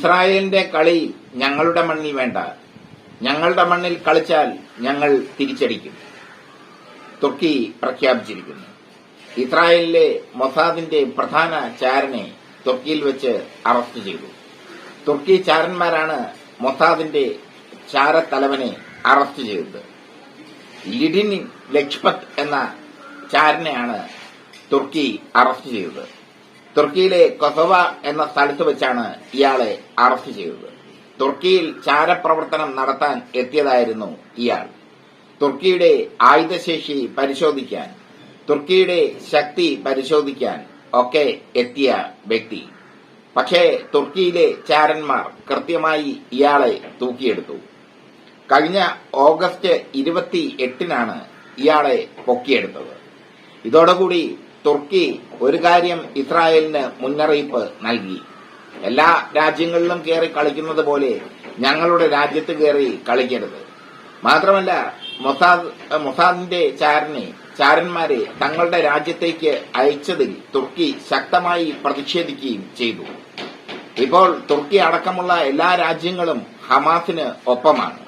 ഇസ്രായേലിന്റെ കളി ഞങ്ങളുടെ മണ്ണിൽ വേണ്ട. ഞങ്ങളുടെ മണ്ണിൽ കളിച്ചാൽ ഞങ്ങൾ തിരിച്ചടിക്കും. തുർക്കി പ്രഖ്യാപിച്ചിരിക്കുന്നു. ഇസ്രായേലിലെ മൊസാദിന്റെ പ്രധാന ചാരനെ തുർക്കിയിൽ വെച്ച് അറസ്റ്റ് ചെയ്തു. തുർക്കി ചാരന്മാരാണ് മൊസാദിന്റെ ചാരത്തലവനെ അറസ്റ്റ് ചെയ്തത്. ലിഡിൻ ലക്ഷ്പത് എന്ന ചാരനെയാണ് തുർക്കി അറസ്റ്റ് ചെയ്തത്. തുർക്കിയിലെ കൊസവ എന്ന സ്ഥലത്ത് വെച്ചാണ് ഇയാളെ അറസ്റ്റ് ചെയ്തത്. തുർക്കിയിൽ ചാരപ്രവർത്തനം നടത്താൻ എത്തിയതായിരുന്നു ഇയാൾ. തുർക്കിയുടെ ആയുധശേഷി പരിശോധിക്കാൻ തുർക്കിയുടെ ശക്തി പരിശോധിക്കാൻ ഒക്കെ എത്തിയ വ്യക്തി. പക്ഷേ തുർക്കിയിലെ ചാരന്മാർ കൃത്യമായി ഇയാളെ തൂക്കിയെടുത്തു. കഴിഞ്ഞ ഓഗസ്റ്റ് ഇരുപത്തി എട്ടിനാണ് ഇയാളെ പൊക്കിയെടുത്തത്. ഇതോടുകൂടി തുർക്കി ഒരു കാര്യം ഇസ്രായേലിന് മുന്നറിയിപ്പ് നൽകി. എല്ലാ രാജ്യങ്ങളിലും കയറി കളിക്കുന്നത് പോലെ ഞങ്ങളുടെ രാജ്യത്ത് കയറി കളിക്കരുത്. മാത്രമല്ല മൊസാദ് മൊസാദിന്റെ ചാരനെ ചാരന്മാരെ തങ്ങളുടെ രാജ്യത്തേക്ക് അയച്ചതിൽ തുർക്കി ശക്തമായി പ്രതിഷേധിക്കുകയും ചെയ്തു. ഇപ്പോൾ തുർക്കി അടക്കമുള്ള എല്ലാ രാജ്യങ്ങളും ഹമാസിന് ഒപ്പമാണ്.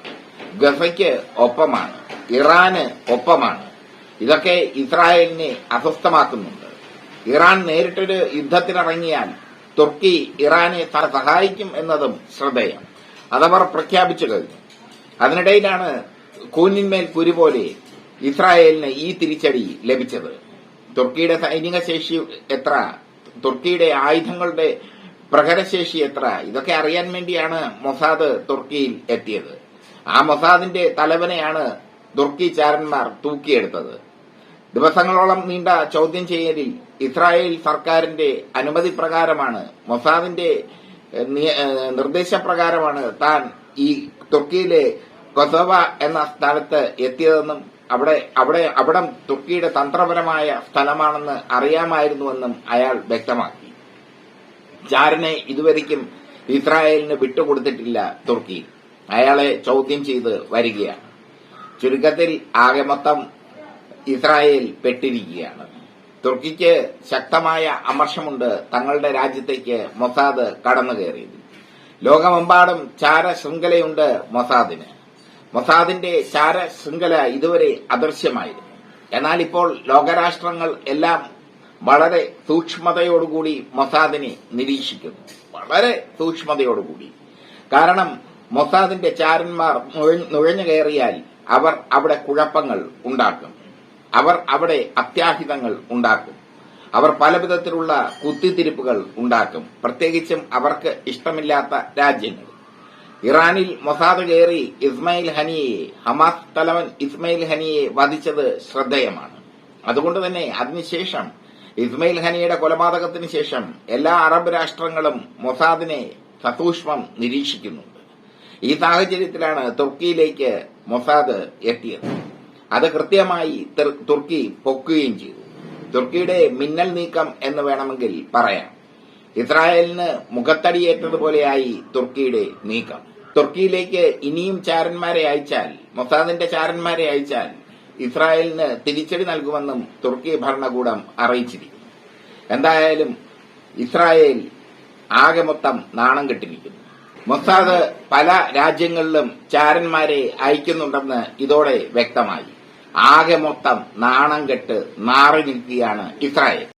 ഗസയ്ക്ക് ഒപ്പമാണ്. ഇറാന് ഒപ്പമാണ്. ഇതൊക്കെ ഇസ്രായേലിനെ അസ്വസ്ഥമാക്കുന്നുണ്ട്. ഇറാൻ നേരിട്ടൊരു യുദ്ധത്തിനിറങ്ങിയാൽ തുർക്കി ഇറാനെ സഹായിക്കും എന്നതും ശ്രദ്ധേയം. അതവർ പ്രഖ്യാപിച്ചു കഴിഞ്ഞു. അതിനിടയിലാണ് കൂനിന്മേൽ കുരു പോലെ ഇസ്രായേലിന് ഈ തിരിച്ചടി ലഭിച്ചത്. തുർക്കിയുടെ സൈനിക ശേഷി എത്ര? തുർക്കിയുടെ ആയുധങ്ങളുടെ പ്രഹരശേഷി എത്ര? ഇതൊക്കെ അറിയാൻ വേണ്ടിയാണ് മൊസാദ് തുർക്കിയിൽ എത്തിയത്. ആ മൊസാദിന്റെ തലവനെയാണ് തുർക്കി ചാരന്മാർ തൂക്കിയെടുത്തത്. ദിവസങ്ങളോളം നീണ്ട ചോദ്യം ചെയ്യലിൽ ഇസ്രായേൽ സർക്കാരിന്റെ അനുമതി പ്രകാരമാണ് മൊസാദിന്റെ നിർദ്ദേശപ്രകാരമാണ് താൻ ഈ തുർക്കിയിലെ കൊസോവ എന്ന സ്ഥലത്ത് എത്തിയതെന്നും അവിടെ അവിടെ അവിടം തുർക്കിയുടെ തന്ത്രപരമായ സ്ഥലമാണെന്ന് അറിയാമായിരുന്നുവെന്നും അയാൾ വ്യക്തമാക്കി. ചാരനെ ഇതുവരെയ്ക്കും ഇസ്രായേലിന് വിട്ടുകൊടുത്തിട്ടില്ല തുർക്കി. അയാളെ ചോദ്യം ചെയ്ത് വരികയാണ്. ചുരുക്കത്തിൽ ആകെ മൊത്തം ഇസ്രായേൽ പെട്ടിരിക്കുകയാണ്. തുർക്കിക്ക് ശക്തമായ അമർഷമുണ്ട് തങ്ങളുടെ രാജ്യത്തേക്ക് മൊസാദ് കടന്നു കയറിയത് ലോകമെമ്പാടും ചാര ശൃംഖലയുണ്ട് മൊസാദിന്. മൊസാദിന്റെ ചാര ശൃംഖല ഇതുവരെ അദൃശ്യമായിരുന്നു. എന്നാൽ ഇപ്പോൾ ലോകരാഷ്ട്രങ്ങൾ എല്ലാം വളരെ സൂക്ഷ്മതയോടുകൂടി മൊസാദിനെ നിരീക്ഷിക്കുന്നു. വളരെ സൂക്ഷ്മതയോടുകൂടി. കാരണം മൊസാദിന്റെ ചാരന്മാർ നുഴഞ്ഞു കയറിയാൽ അവർ അവിടെ കുഴപ്പങ്ങൾ ഉണ്ടാക്കും. അവർ അവിടെ അത്യാഹിതങ്ങൾ ഉണ്ടാക്കും. അവർ പല വിധത്തിലുള്ള കുത്തിത്തിരിപ്പുകൾ ഉണ്ടാക്കും. പ്രത്യേകിച്ചും അവർക്ക് ഇഷ്ടമില്ലാത്ത രാജ്യങ്ങൾ. ഇറാനിൽ മൊസാദ് കയറി ഇസ്മയിൽ ഹനിയെ ഹമാസ് തലവൻ ഇസ്മയിൽ ഹനിയെ വധിച്ചത് ശ്രദ്ധേയമാണ്. അതുകൊണ്ട് തന്നെ അതിനുശേഷം ഇസ്മയിൽ ഹനിയുടെ കൊലപാതകത്തിന് ശേഷം എല്ലാ അറബ് രാഷ്ട്രങ്ങളും മൊസാദിനെ സസൂക്ഷ്മം നിരീക്ഷിക്കുന്നുണ്ട് ഈ സാഹചര്യത്തിലാണ് തുർക്കിയിലേക്ക് മൊസാദ് എത്തിയത്. അത് കൃത്യമായി തുർക്കി പൊക്കുകയും ചെയ്തു. തുർക്കിയുടെ മിന്നൽ നീക്കം എന്ന് വേണമെങ്കിൽ പറയാം. ഇസ്രായേലിന് മുഖത്തടിയേറ്റതുപോലെയായി തുർക്കിയുടെ നീക്കം. തുർക്കിയിലേക്ക് ഇനിയും ചാരന്മാരെ അയച്ചാൽ മൊസാദിന്റെ ചാരന്മാരെ അയച്ചാൽ ഇസ്രായേലിന് തിരിച്ചടി നൽകുമെന്നും തുർക്കി ഭരണകൂടം അറിയിച്ചിരിക്കുന്നു. എന്തായാലും ഇസ്രായേൽ ആകെ മൊത്തം നാണം കെട്ടിരിക്കുന്നു മൊസാദ് പല രാജ്യങ്ങളിലും ചാരന്മാരെ അയക്കുന്നുണ്ടെന്ന് ഇതോടെ വ്യക്തമായി. ആകെ മൊത്തം നാണം കെട്ട് നാറി നിൽക്കുകയാണ് ഇസ്രായേൽ.